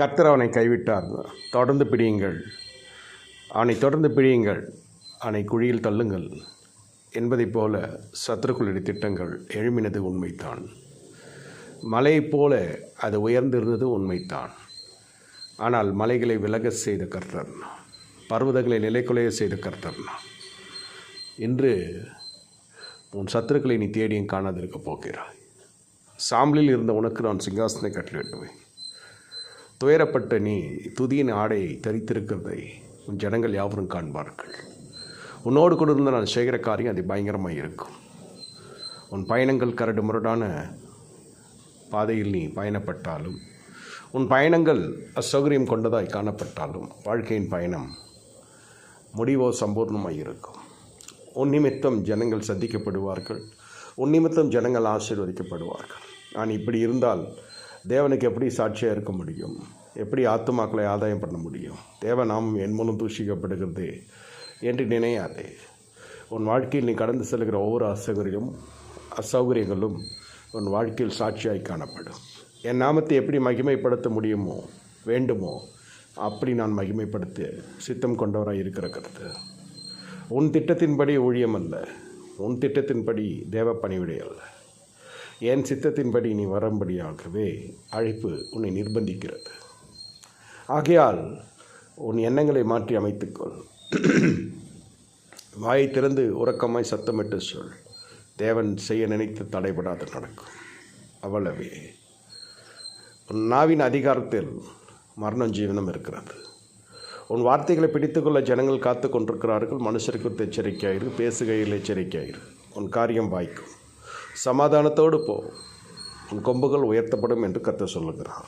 கர்த்தர் அவனை கைவிட்டார். தொடர்ந்து பிடியுங்கள். அவனை தொடர்ந்து பிடியுங்கள். அவனை குழியில் தள்ளுங்கள். என்பதைப் போல சத்துருக்களுடைய திட்டங்கள் எழுமினது உண்மைத்தான் மலையைப் போல அது உயர்ந்திருந்தது உண்மைத்தான் ஆனால் மலைகளை விலகச் செய்த கர்த்தர் பர்வதங்களை நிலைக்குலைய செய்த கர்த்தர். இன்று உன் சத்துருக்களை நீ தேடியும் காணாதிருக்க போகிறாய். சாம்பலில் இருந்த உனக்கு நான் சிங்காசனை கட்டளிடுவேன் துயரப்பட்ட நீ துதியின் ஆடையை தரித்திருக்கிறதை உன் ஜனங்கள் யாவரும் காண்பார்கள். உன்னோடு கூட இருந்த நான் செய்கிற காரியம் அது பயங்கரமாக இருக்கும். உன் பயணங்கள் கரடு முரடான பாதையில் நீ பயணப்பட்டாலும் உன் பயணங்கள் அசௌகரியம் கொண்டதாய் காணப்பட்டாலும் வாழ்க்கையின் பயணம் முடிவோ சம்பூர்ணமாக இருக்கும். உன் நிமித்தம் ஜனங்கள் சந்திக்கப்படுவார்கள். உன் நிமித்தம் ஜனங்கள் ஆசீர்வதிக்கப்படுவார்கள். நான் இப்படி இருந்தால் தேவனுக்கு எப்படி சாட்சியாக இருக்க முடியும்? எப்படி ஆத்துமாக்களை ஆதாயம் பண்ண முடியும்? தேவ நாம் என் மூலம் தூஷிக்கப்படுகிறது என்று நினையாதே. உன் வாழ்க்கையில் நீ கடந்து செல்கிற ஒவ்வொரு அசௌகரியம் அசௌகரியங்களும் உன் வாழ்க்கையில் சாட்சியாய் காணப்படும். என் நாமத்தை எப்படி மகிமைப்படுத்த முடியுமோ வேண்டுமோ அப்படி நான் மகிமைப்படுத்த சித்தம் கொண்டவராக இருக்கிற கருத்து உன் திட்டத்தின்படி ஊழியம் அல்ல உன் திட்டத்தின்படி தேவ பணிவிடை அல்ல. என் சித்தத்தின்படி நீ வரும்படியாகவே அழைப்பு உன்னை நிர்பந்திக்கிறது. ஆகையால் உன் எண்ணங்களை மாற்றி அமைத்துக்கொள். வாயை திறந்து உறக்கமாய் சத்தமிட்டு சொல். தேவன் செய்ய நினைத்து தடைபடாது நடக்கும். அவ்வளவே. உன் நாவின் அதிகாரத்தில் மரணம் ஜீவனம் இருக்கிறது. உன் வார்த்தைகளை பிடித்துக்கொள்ள ஜனங்கள் காத்து கொண்டிருக்கிறார்கள். மனுஷருக்கு எச்சரிக்கையாயிரு பேசுகையில் எச்சரிக்கையாயிரு. உன் காரியம் வாய்க்கும். சமாதானத்தோடு போ. உன் கொம்புகள் உயர்த்தப்படும் என்று கத்த சொல்லுகிறார்.